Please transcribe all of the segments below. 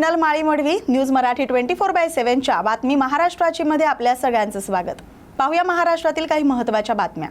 Minal Mali Madvi news Marathi twenty four by सेव्हनच्या बातमी महाराष्ट्राची मध्ये आपल्या सगळ्यांचं स्वागत. पाहूया महाराष्ट्रातील काही महत्त्वाच्या बातम्या.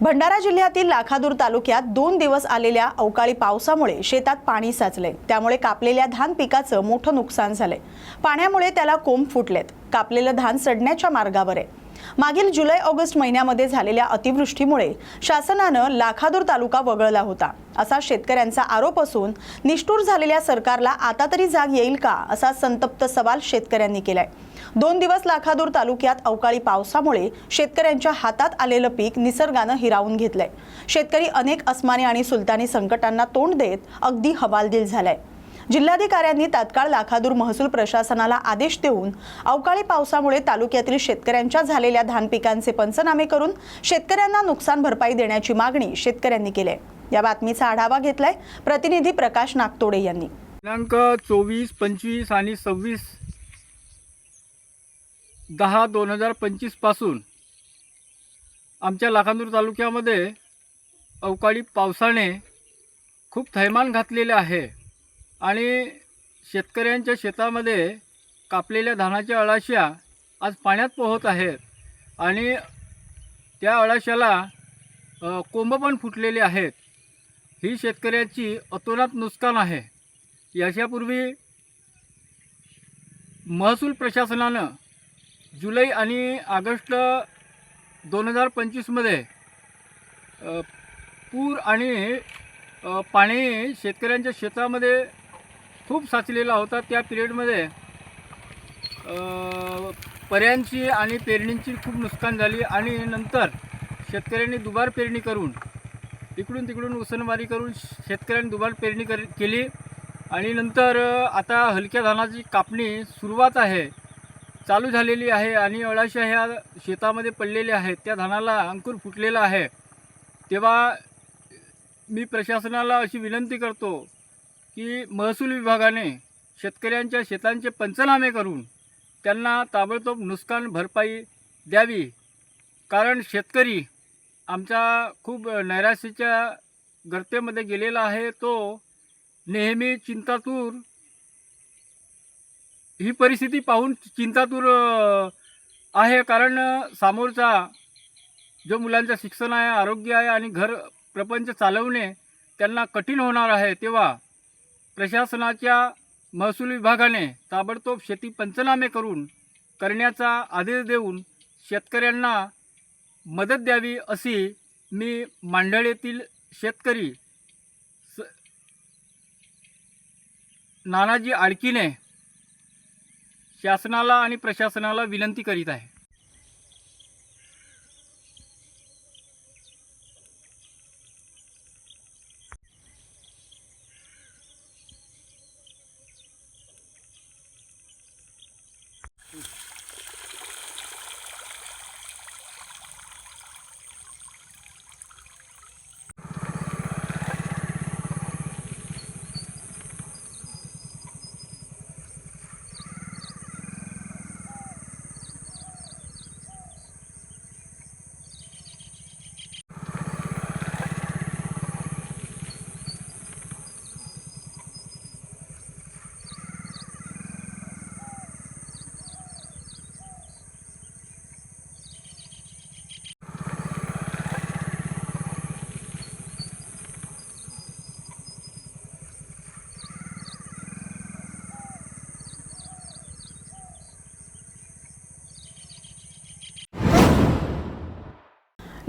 भंडारा जिल्ह्यातील लाखादूर तालुक्यात दोन दिवस आलेल्या अवकाळी पावसामुळे शेतात पाणी साचले त्यामुळे कापलेल्या धान पिकाचं मोठं नुकसान झाले पाण्यामुळे त्याला कोंब फुटलेत. कापलेलं धान सडण्याच्या मार्गावर आहे. मागील जुलै ऑगस्ट महिन्यामध्ये झालेल्या अतिवृष्टीमुळे शासनानं लाखादूर तालुका वगळला होता. असा शेतकऱ्यांचा आरोप असून निष्ठूर झालेल्या सरकारला आता तरी जाग येईल का असा संतप्त सवाल शेतकऱ्यांनी केलाय. दोन दिवस लाखादूर तालुक्यात अवकाळी पावसामुळे शेतकऱ्यांच्या हातात आलेलं पीक निसर्गानं हिरावून घेतलंय. शेतकरी अनेक अस्मानी आणि सुलतानी संकटांना तोंड देत अगदी हवालदिल झालाय. जिल्हाधिकाऱ्यांनी तात्काळ लाखादूर महसूल प्रशासनाला आदेश देऊन अवकाळी पावसामुळे तालुक्यातील शेतकऱ्यांच्या झालेल्या धान पिकांचे पंचनामे करून शेतकऱ्यांना नुकसान भरपाई देण्याची मागणी शेतकऱ्यांनी केली आहे. या बातमीचा आढावा घेतलाय प्रतिनिधी प्रकाश नागतोडे यांनी. दिनांक चोवीस पंचवीस आणि सव्वीस दहा दोन हजार पंचवीसपासून आमच्या लाखांदूर तालुक्यामध्ये अवकाळी पावसाने खूप थैमान घातलेले आहे. आणि शेतकऱ्यांच्या शेतामध्ये कापलेल्या धानाच्या अळाशा आज पाण्यात पोहत आहेत. आणि त्या अळाशाला कोंब पण फुटलेले आहेत. ही शेतकऱ्याची अतोनात नुकसान आहे. याच्यापूर्वी महसूल प्रशासनानं जुलै आणि ऑगस्ट दोन हजार पंचवीसमध्ये पूर आणि पाणी शेतकऱ्यांच्या शेतामध्ये खूप साचलेला होता त्या पिरियडमध्ये. पर्यांची आणि पेरणींची खूप नुकसान झाली आणि नंतर शेतकऱ्यांनी दुबार पेरणी करून इकडून तिकडून उसनवारी करून शेतकऱ्यांनी दुबार पेरणी कर केली. आणि नंतर आता हलक्या धानाची कापणी सुरुवात आहे. चालू झालेली आहे आणि अळाशा ह्या शेतामध्ये पडलेल्या आहेत. त्या धानाला अंकुर फुटलेला आहे. तेव्हा मी प्रशासनाला अशी विनंती करतो की महसूल विभागाने शेतकऱ्यांच्या शेतांचे पंचनामे करून त्यांना ताबडतोब नुकसान भरपाई द्यावी. कारण शेतकरी आमचा खूप नैराश्याच्या गर्तेमध्ये गेलेला आहे. तो नेहमी चिंतातूर ही परिस्थिती पाहून चिंतातूर आहे. कारण समोरचा सामोरचा जो मुलांचं शिक्षण आहे आरोग्य आहे आणि घर प्रपंच चालवणे त्यांना कठीण होणार आहे. तेव्हा प्रशासनाच्या महसूल विभागाने ताबडतोब शेती पंचनामे करून करण्याचा आदेश देऊन शेतकऱ्यांना मदत द्यावी अशी मी मांडळेतील शेतकरी स नानाजी आडकीने शासनाला आणि प्रशासनाला विनंती करीत आहे.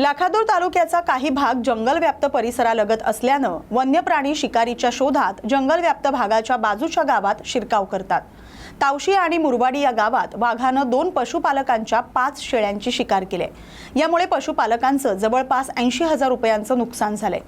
लाखादूर तालुक्याचा काही भाग जंगलव्याप्त परिसरालगत असल्यानं वन्य प्राणी शिकारीच्या शोधात जंगलव्याप्त भागाच्या बाजूच्या गावात शिरकाव करतात. तावशी आणि मुरवाडी या गावात वाघानं दोन पशुपालकांच्या पाच शेळ्यांची शिकार केली. यामुळे पशुपालकांचं जवळपास ऐंशी हजार रुपयांचं नुकसान झालंय.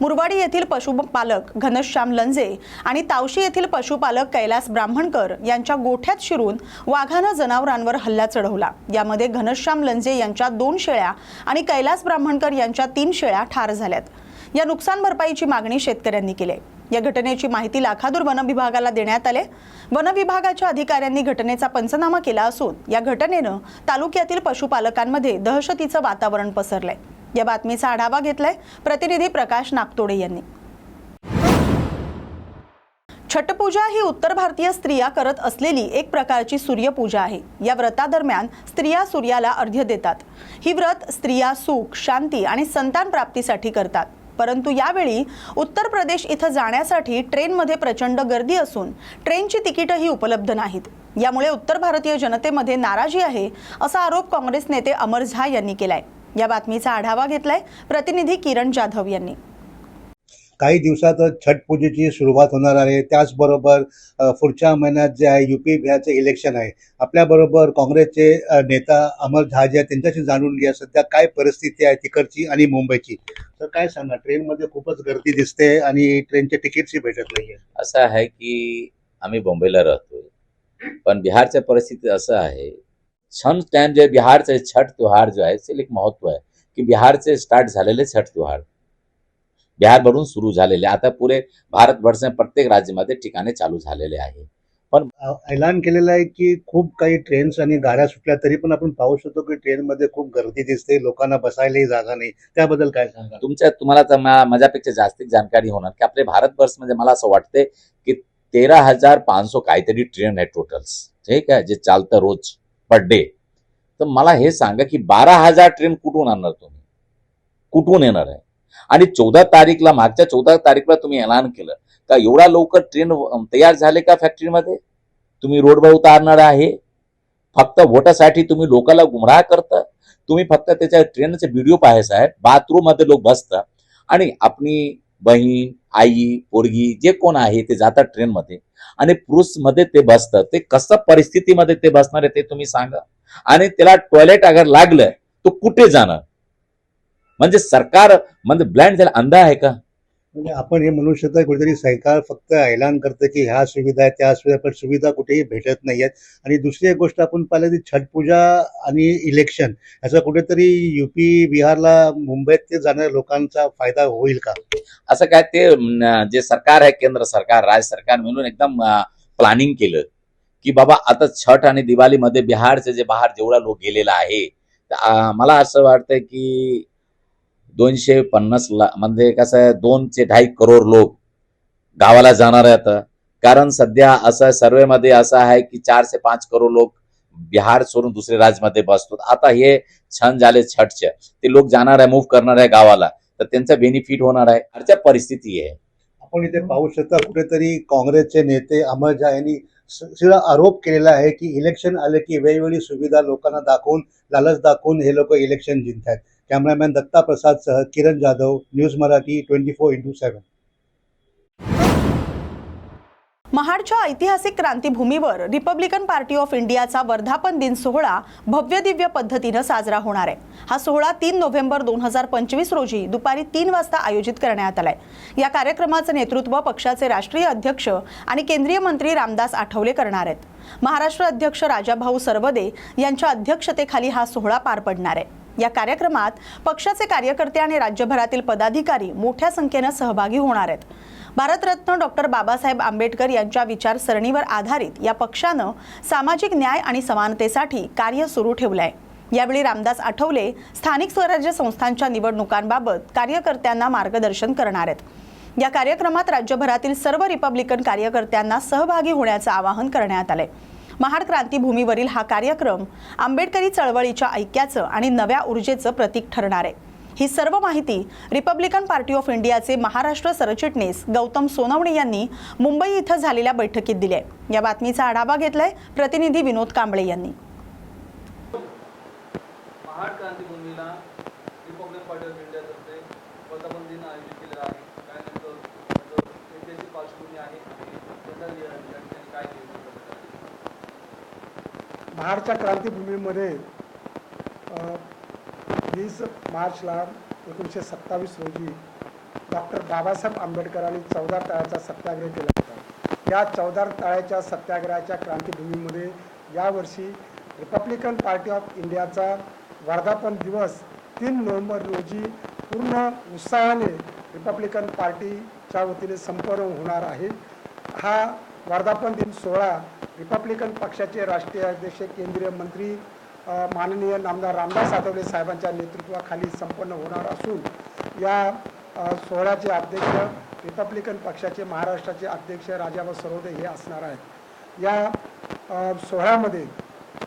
मुरवाडी येथील पशुपालक घनश्याम लंजे आणि तावशी येथील पशुपालक कैलास ब्राह्मणकर यांच्या गोठ्यात शिरून वाघानं जनावरांवर हल्ला चढवला. यामध्ये घनश्याम लंजे यांच्या दोन शेळ्या आणि कैलास ब्राह्मणकर यांच्या तीन शेळ्या ठार झाल्यात. या नुकसान भरपाईची मागणी शेतकऱ्यांनी केली आहे. या घटनेची माहिती लाखादूर वन विभागाला देण्यात आले. वन विभागाच्या अधिकाऱ्यांनी घटनेचा पंचनामा केला असून या घटनेनं तालुक्यातील पशुपालकांमध्ये दहशतीचं वातावरण पसरलंय. या बातमीचा आढावा घेतलाय प्रतिनिधी प्रकाश नागतोडे यांनी. छटपूजा ही उत्तर भारतीय स्त्रिया करत असलेली एक प्रकारची सूर्यपूजा आहे. या व्रतादरम्यान स्त्रिया सूर्याला अर्घ्य देतात. ही व्रत स्त्रिया सुख शांती आणि संतान प्राप्तीसाठी करतात. परंतु यावेळी उत्तर प्रदेश इथं जाण्यासाठी ट्रेनमध्ये प्रचंड गर्दी असून ट्रेनची तिकीटही उपलब्ध नाहीत. यामुळे उत्तर भारतीय जनतेमध्ये नाराजी आहे असा आरोप काँग्रेस नेते अमर झा यांनी केलाय. या बातमीचा आढावा घेतलाय प्रतिनिधी किरण जाधव यांनी. काही दिवसातच छठ पूजेची सुरुवात होणार आहे. त्याचबरोबर पुढच्या महिन्यात जे आहे युपी बिहारचे इलेक्शन आहे. आपल्याबरोबर काँग्रेसचे नेता अमर झा जे आहेत. त्यांच्याशी जाणून घ्या सध्या काय परिस्थिती आहे तिकडची आणि मुंबईची. तर काय सांगा ट्रेनमध्ये खूपच गर्दी दिसते आणि ट्रेनचे तिकीटही भेटत नाही आहे असं आहे की आम्ही मुंबईला राहतोय. पण बिहारच्या परिस्थिती असं आहे सण टाइम जे बिहारचे छठ त्योहार जो आहे ते एक महत्त्व आहे की बिहारचे स्टार्ट झालेले छठ त्योहार. बिहारवरून सुरू झालेले आता पुरे भारतवर्ष प्रत्येक राज्यामध्ये ठिकाणे चालू झालेले आहे. अ, ऐलान केलेलं आहे की खूप काही ट्रेन्स आणि गाड्या सुटल्या तरी पण आपण पाहू शकतो की ट्रेनमध्ये खूप गर्दी दिसते लोकांना बसायलाही जागा नाही. त्याबद्दल काय सांगा तुमच्या तुम्हाला तर माझ्यापेक्षा जास्तीत जानकारी होणार की आपले भारतवर्ष म्हणजे मला असं वाटते की तेरा हजार पाचशे काहीतरी ट्रेन आहे टोटल्स ठीक आहे जे चालतं रोज. पर डे तर मला हे सांगा की बारा हजार ट्रेन कुठून आणणार तुम्ही? कुठून येणार आहे? आणि चौदा तारीखला मागच्या चौदा तारीखला तुम्ही ऐलान केलं. का एवढा लवकर ट्रेन तयार झाले का फॅक्टरीमध्ये तुम्ही रोडवर उतारणार आहे. फक्त वोटासाठी तुम्ही लोकांना गुमराह करता. तुम्ही फक्त त्याच्या ट्रेनचे व्हिडिओ पाहायचा आहे. बाथरूममध्ये लोक बसतात. आणि आपली बहीण आई पोरगी जे कोण आहे ते जातात ट्रेनमध्ये. आणि पुरुषमध्ये ते बसतात. ते कसं परिस्थितीमध्ये ते बसणार आहे ते तुम्ही सांगा. आणि त्याला टॉयलेट अगर लागलं तो कुठे जाणार? म्हणजे सरकार म्हणजे ब्लँड झाला अंधा आहे का? म्हणजे आपण हे म्हणू शकता कुठेतरी सरकार फक्त ऐलान करतं की ह्या सुविधा आहेत त्या सुविधा पण सुविधा कुठेही भेटत नाही आहेत. आणि दुसरी एक गोष्ट आपण पाहिलं की छठपूजा आणि इलेक्शन याचा कुठेतरी युपी बिहारला मुंबईत ते जाणाऱ्या लोकांचा फायदा होईल का? असं काय ते जे सरकार आहे केंद्र सरकार राज्य सरकार मिळून एकदम प्लॅनिंग केलं की बाबा आता छठ आणि दिवाळीमध्ये बिहारचे जे बाहेर जेवढा लोक गेलेला आहे मला असं वाटतं की दोनशे पन्नास ला म्हणजे कसं आहे दोनशे ढाई करोड लोक गावाला जाणार आहेत कारण सध्या असं सर्वेमध्ये असं आहे की चारशे पाच करोड लोक बिहार सोडून दुसऱ्या राज्यामध्ये बसतो आता हे छान झाले छटचे ते लोक जाणार आहे मूव्ह करणार आहे गावाला. तर त्यांचा बेनिफिट होणार आहे. अशा परिस्थिती आहे. आपण इथे पाहू शकता कुठेतरी काँग्रेसचे नेते अमर झा यांनी सगळा आरोप केलेला आहे की इलेक्शन आले की वेगवेगळी सुविधा लोकांना दाखवून लालच दाखवून हे लोक इलेक्शन जिंकतात कॅमेरामॅन दत्ता प्रसाद सह Kiran Jadhav news Marathi twenty four into seven महाडच्या ऐतिहासिक क्रांतीभूमीवर रिपब्लिकन पार्टी ऑफ इंडियाचा वर्धापन दिन सोहळा भव्य दिव्य पद्धतीनं साजरा होणार आहे. हा सोहळा तीन नोव्हेंबर दोन हजार पंचवीस रोजी दुपारी तीन वाजता आयोजित करण्यात आलाय. या कार्यक्रमाचं नेतृत्व पक्षाचे राष्ट्रीय अध्यक्ष आणि केंद्रीय मंत्री रामदास आठवले करणार आहेत. महाराष्ट्र अध्यक्ष राजाभाऊ सरवदे यांच्या अध्यक्षतेखाली हा सोहळा पार पडणार आहे. या कार्यक्रमात पक्षाचे कार्यकर्ते आणि राज्यभरातील पदाधिकारी मोठ्या संख्येनं सहभागी होणार आहेत. भारतरत्न डॉक्टर बाबासाहेब आंबेडकर यांच्या विचारसरणीवर आधारित या पक्षानं सामाजिक न्याय आणि समानतेसाठी कार्य सुरू ठेवलं आहे यावेळी रामदास आठवले स्थानिक स्वराज्य संस्थांच्या निवडणुकांबाबत कार्यकर्त्यांना मार्गदर्शन करणार आहेत. या कार्यक्रमात राज्यभरातील सर्व रिपब्लिकन कार्यकर्त्यांना सहभागी होण्याचं आवाहन करण्यात आलं आहे महाड क्रांतीभूमीवरील हा कार्यक्रम आंबेडकरी चळवळीच्या ऐक्याचं आणि नव्या ऊर्जेचं प्रतीक ठरणार आहे. ही सर्व माहिती रिपब्लिकन पार्टी ऑफ इंडियाचे महाराष्ट्र सरचिटणीस गौतम सोनवणे यांनी मुंबई इथं झालेल्या बैठकीत दिली आहे. या बातमीचा आढावा घेतलाय प्रतिनिधी विनोद कांबळे यांनी महाड क्रांतीभूमीला रिपब्लिक पार्टी ऑफ इंडियातर्फे वर्धापन दिन आयोजित केलेला आहे काय नेमकं त्याचं ऐतिहासिक पार्श्वभूमी आहे आणि जनरल या ठिकाणी काय नियोजन करण्यात आलं आहे? महाडच्या क्रांतीभूमीमध्ये वीस मार्चला एकोणीसशे सत्तावीस रोजी डॉक्टर बाबासाहेब आंबेडकरांनी चौदा तळ्याचा सत्याग्रह केला होता. या चौदा तळ्याच्या सत्याग्रहाच्या क्रांतीभूमीमध्ये यावर्षी रिपब्लिकन पार्टी ऑफ इंडियाचा वर्धापन दिवस तीन नोव्हेंबर रोजी पूर्ण उत्साहाने रिपब्लिकन पार्टीच्या वतीने संपन्न होणार आहे. हा वर्धापन दिन सोहळा रिपब्लिकन पक्षाचे राष्ट्रीय अध्यक्ष केंद्रीय मंत्री माननीय नामदार रामदास आठवले साहेबांच्या नेतृत्वाखाली संपन्न होणार असून या सोहळ्याचे अध्यक्ष रिपब्लिकन पक्षाचे महाराष्ट्राचे अध्यक्ष राजाभाऊ सरोदे हे असणार आहेत. या सोहळ्यामध्ये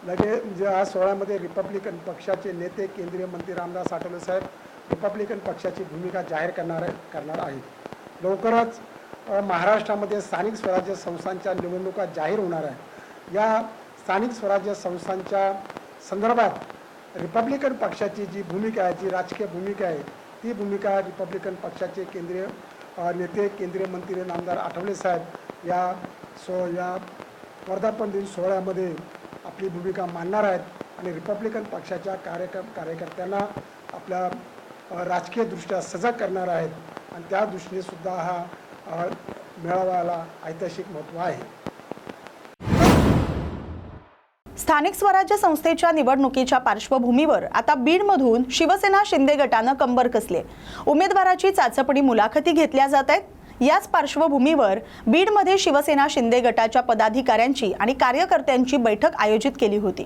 लगे या सोहळ्यामध्ये रिपब्लिकन पक्षाचे नेते केंद्रीय मंत्री रामदास आठवले साहेब रिपब्लिकन पक्षाची भूमिका जाहीर करणार करणार आहेत. लवकरच महाराष्ट्रामध्ये स्थानिक स्वराज्य संस्थांच्या निवडणुका जाहीर होणार आहे या स्थानिक स्वराज्य संस्थांच्या संदर्भात रिपब्लिकन पक्षाची जी भूमिका आहे जी राजकीय भूमिका आहे ती भूमिका रिपब्लिकन पक्षाचे केंद्रीय नेते केंद्रीय मंत्री नामदार आठवले साहेब या सो या वर्धापन दिन सोहळ्यामध्ये आपली भूमिका मांडणार आहेत आणि रिपब्लिकन पक्षाच्या कार्यक्रम कार्यकर्त्यांना आपल्या राजकीयदृष्ट्या सजग करणार आहेत. आणि त्या दृष्टीने सुद्धा हा मेळाव्याला ऐतिहासिक महत्त्व आहे. स्थानिक स्वराज्य संस्थेच्या निवडणुकीच्या पार्श्वभूमीवर आता बीडमधून शिवसेना शिंदे गटानं कंबर कसले? उमेदवाराची चाचपणी मुलाखती घेतल्या जात आहेत. याच पार्श्वभूमीवर बीडमध्ये शिवसेना शिंदे गटाच्या पदाधिकाऱ्यांची आणि कार्यकर्त्यांची बैठक आयोजित केली होती.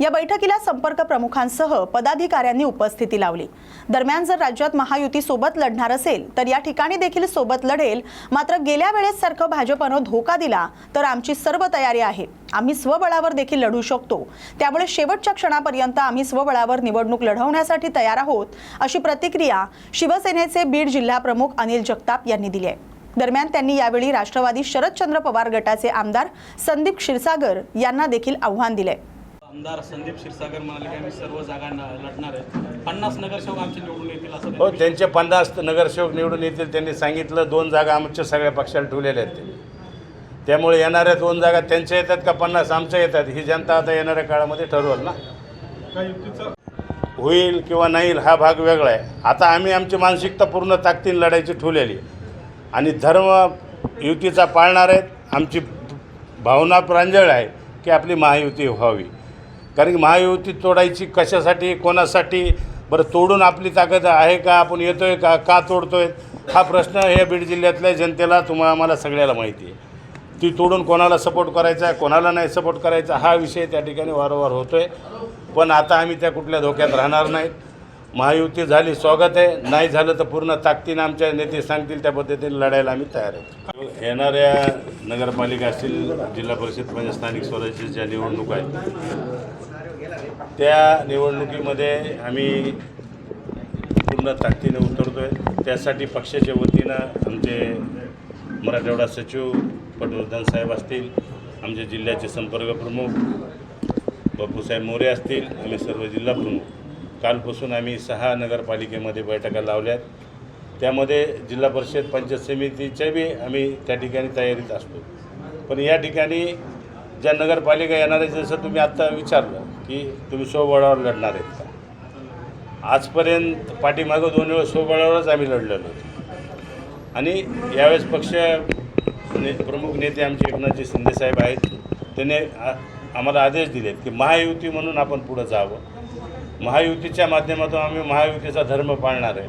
या बैठकीला संपर्क प्रमुखांसह पदाधिकाऱ्यांनी उपस्थिती लावली. दरम्यान जर राज्यात महायुती सोबत लढणार असेल तर या ठिकाणी देखील सोबत लढेल. मात्र गेल्या वेळेस सारखं भाजपनं धोका दिला तर आमची सर्व तयारी आहे. आम्ही स्वबळावर देखील लढू शकतो. त्यामुळे शेवटच्या क्षणापर्यंत आम्ही स्वबळावर निवडणूक लढवण्यासाठी तयार आहोत अशी प्रतिक्रिया शिवसेनेचे बीड जिल्हा प्रमुख अनिल जगताप यांनी दिली आहे. दरम्यान त्यांनी यावेळी राष्ट्रवादी शरदचंद्र पवार गटाचे आमदार संदीप क्षीरसागर यांना देखील आव्हान दिले. आमदार संदीप क्षीरसागर म्हणाले की आम्ही सर्व जागा लढणार आहे. पन्नास नगरसेवक आमचे निवडून येतील असं हो त्यांनी त्यांचे पन्नास नगरसेवक निवडून येतील त्यांनी सांगितलं दोन जागा आमच्या सगळ्या पक्षाला ठेवलेल्या आहेत त्यामुळे येणाऱ्या दोन जागा त्यांच्या येतात का पन्नास आमच्या येतात ही जनता आता येणाऱ्या काळामध्ये ठरवल ना. होईल किंवा नाही हा भाग वेगळा आहे. आता आम्ही आमची मानसिकता पूर्ण ताकदीने लढायची ठेवलेली आहे. आणि धर्म युतीचा पाळणार आहेत. आमची भावना प्रांजळ आहे की आपली महायुती व्हावी. कारण की महायुती तोडायची कशासाठी कोणासाठी? बरं तोडून आपली ताकद आहे का? आपण येतो आहे का? का तोडतो आहे हा प्रश्न हे बीड जिल्ह्यातल्या जनतेला तुम्हाला आम्हाला सगळ्याला माहिती आहे. ती तोडून कोणाला सपोर्ट करायचा आहे कोणाला नाही सपोर्ट करायचा हा विषय त्या ठिकाणी वारंवार होतो आहे पण आता आम्ही त्या कुठल्या धोक्यात राहणार नाहीत. महायुती झाली स्वागत आहे. नाही झालं तर पूर्ण ताकदीनं आमच्या नेते सांगतील त्या पद्धतीने लढायला आम्ही तयार आहोत येणाऱ्या नगरपालिका असतील जिल्हा परिषद म्हणजे स्थानिक स्वराज्य ज्या निवडणूक आहेत त्या निवडणुकीमध्ये आम्ही पूर्ण ताकदीने उतरतो आहे त्यासाठी पक्षाच्या वतीनं आमचे मराठवाडा सचिव पटवर्धन साहेब असतील आमचे जिल्ह्याचे संपर्क प्रमुख बापूसाहेब मोरे असतील आम्ही सर्व जिल्हा प्रमुख कालपासून आम्ही सहा नगरपालिकेमध्ये बैठका लावल्यात. त्यामध्ये जिल्हा परिषद पंचायत समितीच्या बी आम्ही त्या ठिकाणी तयारीत असतो. पण या ठिकाणी ज्या नगरपालिका येणार आहे जसं तुम्ही आत्ता विचारलं की तुम्ही स्वबळावर लढणार आहेत का? आजपर्यंत पाठीमागं दोन वेळा स्वबळावरच आम्ही लढलेलो होतो. आणि यावेळेस पक्ष ने प्रमुख नेते आमचे एकनाथजी शिंदेसाहेब आहेत. त्याने आम्हाला आदेश दिलेत की महायुती म्हणून आपण पुढं जावं. महायुतीच्या माध्यमातून आम्ही महायुतीचा धर्म पाळणार आहे.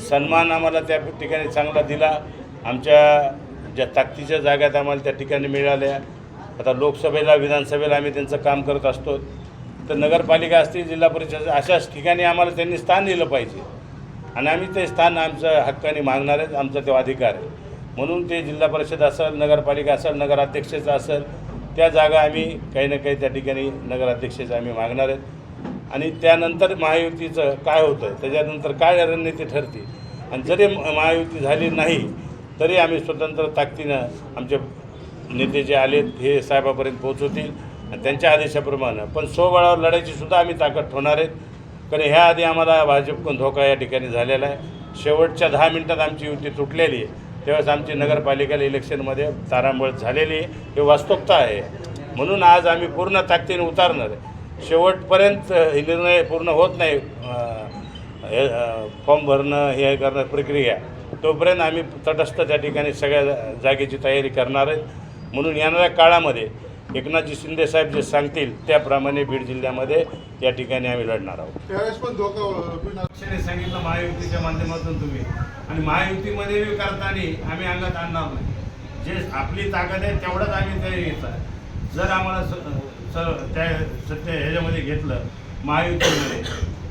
सन्मान आम्हाला त्या ठिकाणी चांगला दिला. आमच्या ज्या ताकदीच्या जागात आम्हाला त्या ठिकाणी मिळाल्या. आता लोकसभेला विधानसभेला आम्ही त्यांचं काम करत असतो. तर नगरपालिका असतील जिल्हा परिषद अशाच ठिकाणी आम्हाला त्यांनी स्थान दिलं पाहिजे. आणि आम्ही ते स्थान आमचं हक्काने मागणार आहेत आमचा तो अधिकार आहे. म्हणून ते जिल्हा परिषद असेल नगरपालिका असेल नगराध्यक्षाचं असेल त्या जागा आम्ही काही ना काही त्या ठिकाणी नगराध्यक्षाचं आम्ही मागणार आहेत. आणि त्यानंतर महायुतीचं काय होतं त्याच्यानंतर काय रणनीती ठरते? आणि जरी महायुती झाली नाही तरी आम्ही स्वतंत्र ताकदीनं आमचे नेते जे आलेत हे साहेबापर्यंत पोहोचवतील आणि त्यांच्या आदेशाप्रमाणे. पण स्वबळावर लढायची सुद्धा आम्ही ताकद ठेवणार आहेत. कारण ह्या आधी आम्हाला भाजपकडून धोका या ठिकाणी झालेला आहे. शेवटच्या दहा मिनिटात आमची युती तुटलेली आहे. त्यावेळेस आमची नगरपालिकेला इलेक्शनमध्ये तारांबळ झालेली आहे. हे वास्तवता आहे. म्हणून आज आम्ही पूर्ण ताकदीने उतारणार आहे. शेवटपर्यंत हे निर्णय पूर्ण होत नाही. हे, फॉर्म भरणं हे करणं प्रक्रिया. तोपर्यंत आम्ही तटस्थ त्या ठिकाणी सगळ्या जा- जागेची तयारी करणार आहेत म्हणून येणाऱ्या काळामध्ये एकनाथजी शिंदे साहेब जे सांगतील त्याप्रमाणे बीड जिल्ह्यामध्ये या ठिकाणी आम्ही लढणार आहोत. त्यावेळेस पण धोका पक्षाने सांगितलं महायुतीच्या माध्यमातून तुम्ही. आणि महायुतीमध्ये बी करताना आम्ही अंगात आणणार नाही. जे आपली ताकद आहे तेवढंच आम्ही ते येत आहे. जर आम्हाला स- स- त्या सत्य ह्याच्यामध्ये घेतलं महायुतीमध्ये.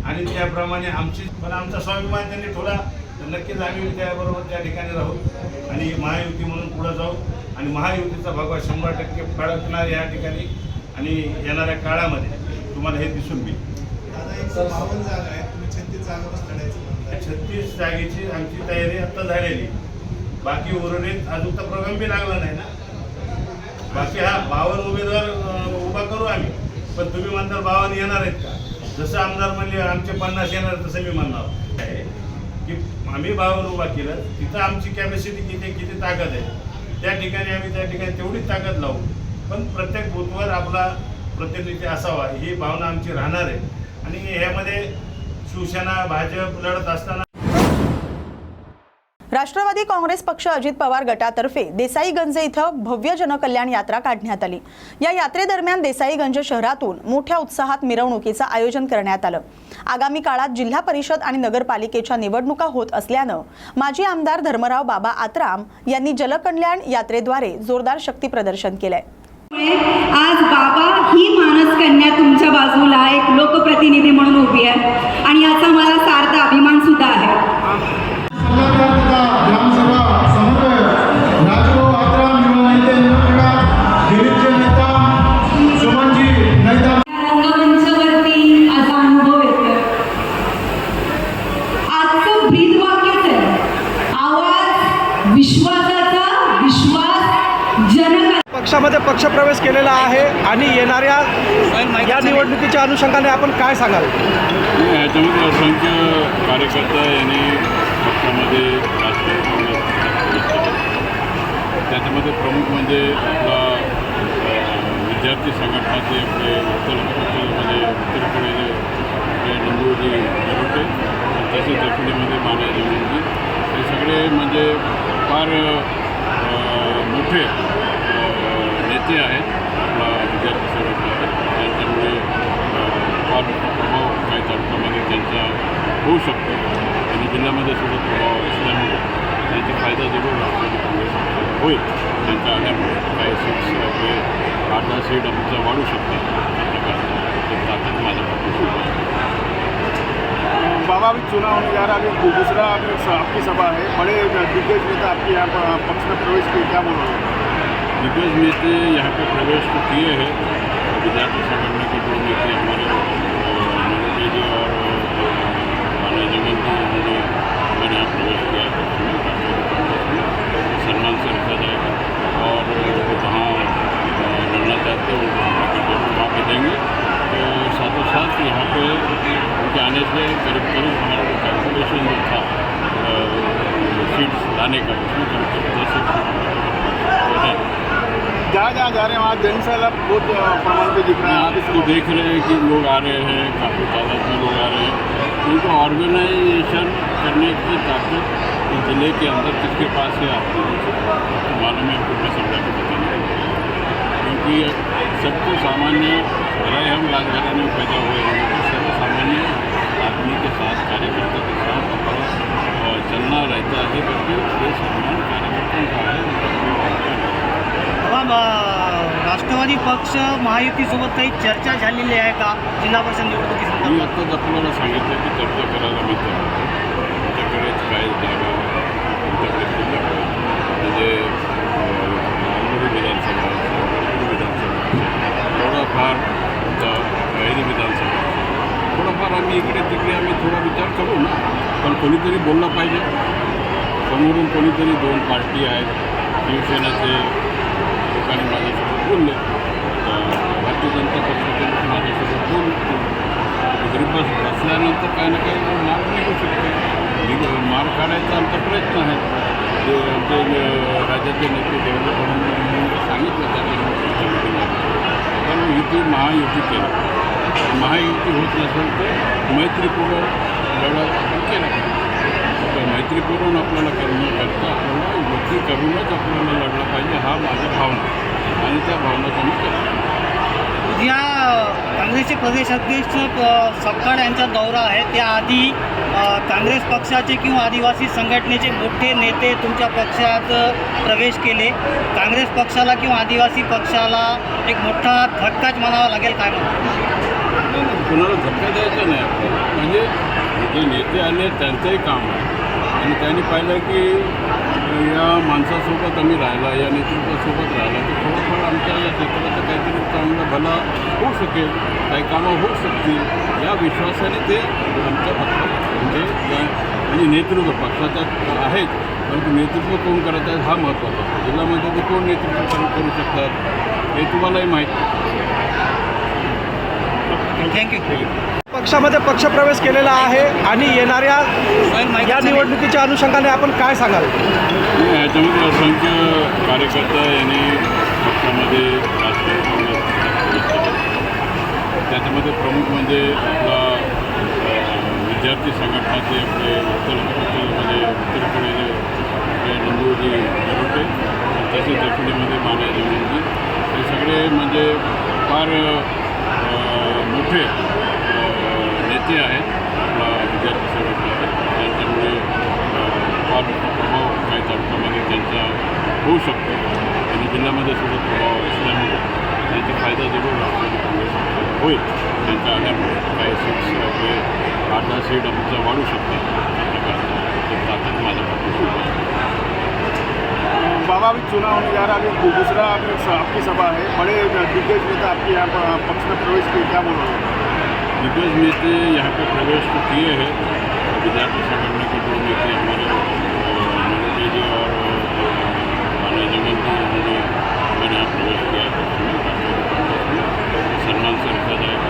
आणि त्याप्रमाणे आमची पण आमचा स्वाभिमान त्यांनी थोडा तर नक्कीच आम्ही त्याबरोबर त्या ठिकाणी राहू आणि महायुती म्हणून पुढे जाऊ. आणि महायुतीचा भगवा शंभर टक्के फडकणार या ठिकाणी आणि येणाऱ्या काळामध्ये तुम्हाला हे दिसून येईल. छत्तीस जागेची आमची तयारी आता झालेली. बाकी उर्वरित अजून तर प्रोग्राम बी लागला नाही ना. बाकी हा बावन उमेदवार करू आम्ही. पण तुम्ही म्हणताल बावन येणार आहेत का? जसं आमदार म्हणले आमचे पन्नास येणार तसं मी म्हणणार. आहे की आम्ही बावन उभा केलं तिथं आमची कॅपॅसिटी किती किती ताकद आहे त्या ठिकाणी आम्ही त्या ठिकाणी तेवढीच ताकद लावू. पण प्रत्येक बूथवर आपला प्रतिनिधी असावा ही भावना आमची राहणार आहे. आणि ह्यामध्ये शिवसेना भाजप लढत असताना राष्ट्रवादी काँग्रेस पक्ष अजित पवार गटातर्फे देसाईगंज इथं भव्य जनकल्याण यात्रा काढण्यात आली. या यात्रेदरम्यान देसाईगंज शहरातून मोठ्या उत्साहात मिरवणुकीचं आयोजन करण्यात आलं. आगामी काळात जिल्हा परिषद आणि नगरपालिकेच्या निवडणुका होत असल्यानं माजी आमदार धर्मराव बाबा आत्राम यांनी जलकल्याण यात्रेद्वारे जोरदार शक्ती प्रदर्शन केलंय. आज बाबा ही मानस कन्या तुमच्या बाजूला एक लोकप्रतिनिधी म्हणून उभी आहे. आणि याचा मला पक्षामध्ये पक्षप्रवेश केलेला आहे आणि येणाऱ्या या निवडणुकीच्या अनुषंगाने आपण काय सांगाल? याच्यामध्ये असंख्य कार्यकर्ता यांनी पक्षामध्ये त्याच्यामध्ये प्रमुख म्हणजे आपला विद्यार्थी संघटनाचे आपले उत्तर उत्तरमध्ये उत्तर जे आपले नंदूजी नरोटे तसेच दक्षिणेमध्ये मानाजी हे सगळे म्हणजे फार मोठे अ, नेते आहेत. विद्यार्थी संघटनेचे त्यांच्यामुळे अ, फार प्रभाव काही तालुक्यामध्ये त्यांचा होऊ शकतो. आणि जिल्ह्यामध्ये सुद्धा प्रभाव असल्यामुळे त्यांचा फायदा जरूर राष्ट्रवादी काँग्रेस होईल. त्यांच्या आल्यामुळे काही सीट्स आपले आठ दहा सीट आमच्या वाढू शकतात अशा प्रकारचं ताकद माझ्या पक्षाची बाबा अभी चुनाव होने जा रहा है अभी दूसरा आपकी सभा है बड़े दिग्गज नेता आपके यहाँ पक्ष में प्रवेश किए क्या बोल रहे हैं दिग्गज नेते यहाँ पे प्रवेश तो किए हैं। विद्यार्थी संगठन के जो नेते हमारे नरोटे जी और माना जमीन जी उन्होंने हमारे यहाँ प्रवेश किया है पक्ष में राष्ट्रवादी कांग्रेस में सम्मान से रखा जाएगा और वो जहाँ अ, लड़ना चाहते हैं उनको हम टिकट जरूर वहाँ पे देंगे तो साथों साथ यहाँ पे उनके आने से करीब करीब हमारा जो कैलकुलेशन जो था सीट्स लाने का उसमें करीब करीब दस एक सीट हो जाएगी जहाँ जहाँ जा रहे हैं वहाँ जनसैलाब बहुत अ, प्रमाण में दिख रहा है आप इसको देख रहे हैं कि लोग आ रहे हैं काफ़ी तादाद में लोग आ रहे हैं उनको ऑर्गेनाइजेशन करने की ताकत इस ज़िले के अंदर किसके पास है आप लोगों को आपको मालूम है आपको मैं समझा के बताने क्योंकि सबको सामान्य भले हम राजघराने में पैदा हुए हैं लेकिन सर्वसामान्य आदमी के साथ कार्यकर्ता के साथ और चलना रहता है बल्कि ये सम्मान कार्यकर्ताओं का है राष्ट्रवादी पक्ष महायुतीसोबत काही चर्चा झालेली आहे का? जिल्हा परिषद मी आत्ताच आपल्याला सांगितलं की चर्चा करायला मी तयार आहे. काय जागा आमच्याकडे शिल्लक म्हणजे नागपूर विधानसभा असेल, विधानसभा. थोडंफार आमचा विधानसभा. थोडंफार आम्ही इकडे तिकडे आम्ही थोडा विचार करू ना. पण कोणीतरी बोललं पाहिजे. समोरून कोणीतरी दोन पार्टी आहेत. शिवसेनाचे लोकांनी माझ्यासोबत बोलले. तर भारतीय जनता पक्षाचे लोक माझ्यासोबत बोलले. घरी बस बसल्यानंतर काही ना काही मार्ग निघू शकते. निघ मार्ग काढायचा आमचा प्रयत्न आहे. जे आमचे राज्याचे नेते देवेंद्र फडणवीस सांगितलं त्याच्या पण युती महायुती केली. महायुती होत नसेल तर मैत्रीपूर्वक लढा आपण केला पाहिजे. तर मैत्रीपूर्ण आपल्याला करता आपल्याला युती करूनच आपल्याला लढलं पाहिजे हा माझा भावना आहे. आणि त्या भावनाचा मी करतो उद्या काँग्रेसचे प्रदेश अध्यक्ष सपकाळ यांचा दौरा आहे. त्याआधी काँग्रेस पक्षाचे किंवा आदिवासी संघटनेचे मोठे नेते तुमच्या पक्षात प्रवेश केले. काँग्रेस पक्षाला किंवा आदिवासी पक्षाला एक मोठा धक्काच म्हणावा लागेल काय म्हणतो? नाही, नाही, कोणाला धक्का द्यायचा नाही आपल्याला. म्हणजे जे नेते आले त्यांचंही काम आहे. आणि त्यांनी पाहिलं की या माणसासोबत आम्ही राहिला या नेतृत्वासोबत राहिला तर थोडंफार आमच्या या क्षेत्राचं काहीतरी चांगलं भला होऊ शकेल काही कामं होऊ शकतील. या विश्वासाने ते आमच्या पक्षात म्हणजे या म्हणजे नेतृत्व पक्षाच्या आहेत परंतु नेतृत्व कोण करत आहेत हा महत्त्वाचा. जिल्ह्यामध्ये ते कोण नेतृत्व करू करू शकतात हे तुम्हालाही माहीत. थँक्यू पक्षामध्ये पक्षप्रवेश केलेला आहे आणि येणाऱ्या या निवडणुकीच्या अनुषंगाने आपण काय सांगाल? याच्यामध्ये असंख्य कार्यकर्ता यांनी पक्षामध्ये राष्ट्रीय. त्याच्यामध्ये प्रमुख म्हणजे आपला विद्यार्थी संघटनाचे आपले उत्तर उत्तरमध्ये उत्तरेकडे आपले नंदूजी नरोटे तसेच दक्षिणेमध्ये मानाजी हे सगळे म्हणजे फार मोठे नेते आहेत आपला विद्यार्थी संघटनेचे त्यांच्यामुळे फार मोठा प्रभाव काही तालुक्यामध्ये त्यांचा होऊ शकतो. आणि जिल्ह्यामध्ये सुद्धा प्रभाव असल्यामुळे त्यांचा फायदा जरूर राष्ट्रवादी काँग्रेस होईल त्यांच्या आल्यामुळे. काही सीट्स आपले आठ दहा सीट आमच्या वाढू शकतात अशा प्रकारचं. ते ताकद माझ्या पाठीशी बाबा भी चुनाव होने जा रहा है अभी दूसरा आपकी सभा है। बड़े दिग्गज नेता आपके यहाँ पर पक्ष में प्रवेश किए, क्या बोल रहे हैं? दिग्गज नेता यहाँ पर प्रवेश तो किए हैं। विद्यार्थी संगठन के जो नेता हमारे नरोटे जी और माननीय मंत्री जी हमारे यहाँ प्रवेश किया है पक्ष में राष्ट्रवादी कांग्रेस में तो सम्मान से रखा जाएगा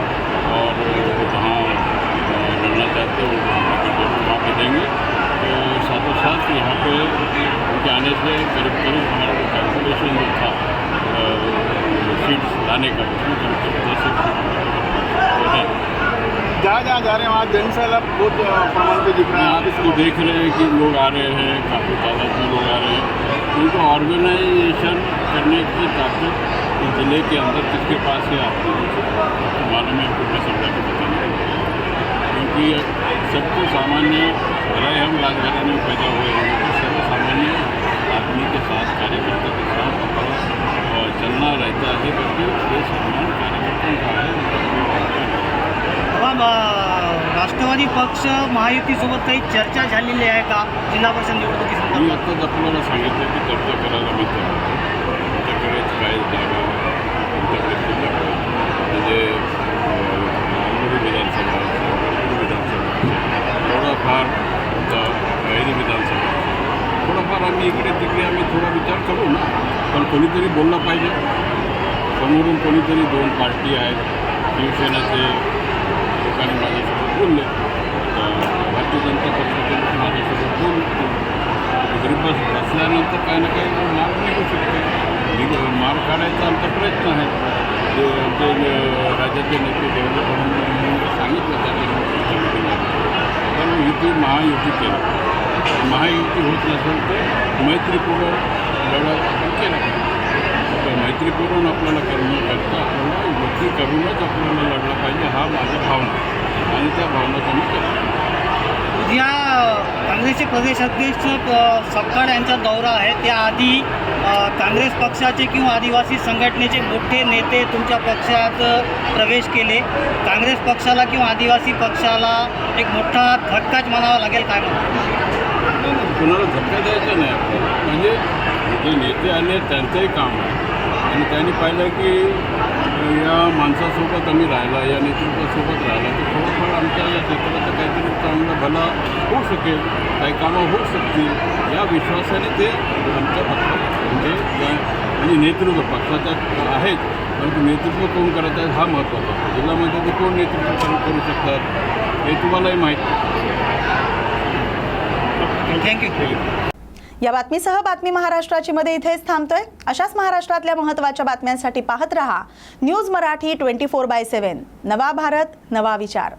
और वो जहाँ अ, लड़ना चाहते हैं उनको हम टिकट ज़रूर वहाँ पे देंगे तो साथों साथ यहाँ पे उनके आने से करीब करीब हमारा जो कैलकुलेशन जो था सीट्स लाने का उसमें करीब करीब दस एक सीट तो है जहाँ जहाँ जा रहे हैं वहाँ जनसैलाब बहुत अ, प्रमाण पे दिख रहा है आप आपकी तो में। देख रहे हैं कि लोग आ रहे हैं, काफ़ी तादाद में लोग आ रहे हैं। उनको ऑर्गेनाइजेशन करने की ताकत इस ज़िले के अंदर किसके पास है, आपको मालूम है। आपको मैं समझा के बताने क्योंकि सबको सामान्य भले हम राजघराने में पैदा हुए हैं। लेकिन सर्वसामान्य आदमी के साथ, कार्यकर्ता के साथ चलना रहता है, क्योंकि ये सम्मान राष्ट्रवादी पक्ष महायुतीसोबत काही चर्चा झालेली आहे का? जिल्हा परिषद मी आत्ताच आपल्याला सांगितलं की चर्चा करायला मी तयार आहे. काय जागा आमच्याकडे शिल्लक म्हणजे अं, विधानसभा असेल विधानसभा असेल. थोडाफार आमचा कैरी विधानसभा असेल. थोडाफार आम्ही इकडे तिकडे आम्ही थोडा विचार करू ना. पण कोणीतरी बोललं पाहिजे. समोरून कोणीतरी दोन पार्टी आहेत. शिवसेनाचे लोकांनी माझ्यासोबत बोलले आता भारतीय जनता पक्षाचे लोक माझ्यासोबत बोलले घरी काही ना काही मार्ग निघू शकते निघ मार्ग काढायचा आमचा प्रयत्न आहे जे आमचे राज्याचे नेते देवेंद्र फडणवीस सांगितलं त्याच्या आपण युती महायुती केलं महायुती होत नसेल तर मैत्रीपूर्ण लढत आपण केला पाहिजे तर मैत्रीपूर्ण आपल्याला करता आपल्याला युती करूनच आपल्याला लढला पाहिजे हा माझा भावना आहे. आणि त्या भावना केला उद्या काँग्रेसचे प्रदेश अध्यक्ष अ, सपकाळ यांचा दौरा आहे. त्याआधी काँग्रेस पक्षाचे किंवा आदिवासी संघटनेचे मोठे नेते तुमच्या पक्षात प्रवेश केले. काँग्रेस पक्षाला किंवा आदिवासी पक्षाला एक मोठा धक्काच म्हणावा लागेल काय कुणाला धक्का द्यायचा नाही आपल्याला. म्हणजे जे नेते आले त्यांचंही काम आहे. आणि त्यांनी पाहिलं की या माणसासोबत आम्ही राहिला या नेतृत्वासोबत राहिला तर थोडंफार आमच्या या क्षेत्राचं काहीतरी चांगलं भला होऊ शकेल काही कामं होऊ शकतील या विश्वासाने ते आमच्या पक्षात म्हणजे या म्हणजे नेतृत्व पक्षाच्या आहेत परंतु नेतृत्व कोण करत आहेत हा महत्त्वाचा जिल्ह्यामध्ये ते कोण नेतृत्व करू करू शकतात हे तुम्हालाही माहीत थँक्यू या बातमीसह बातमी महाराष्ट्राची मध्ये इथेच थांबतोय. अशाच महाराष्ट्रातल्या महत्त्वाच्या बातम्यांसाठी पाहत रहा. News Marathi twenty four by seven. नवा भारत नवा विचार.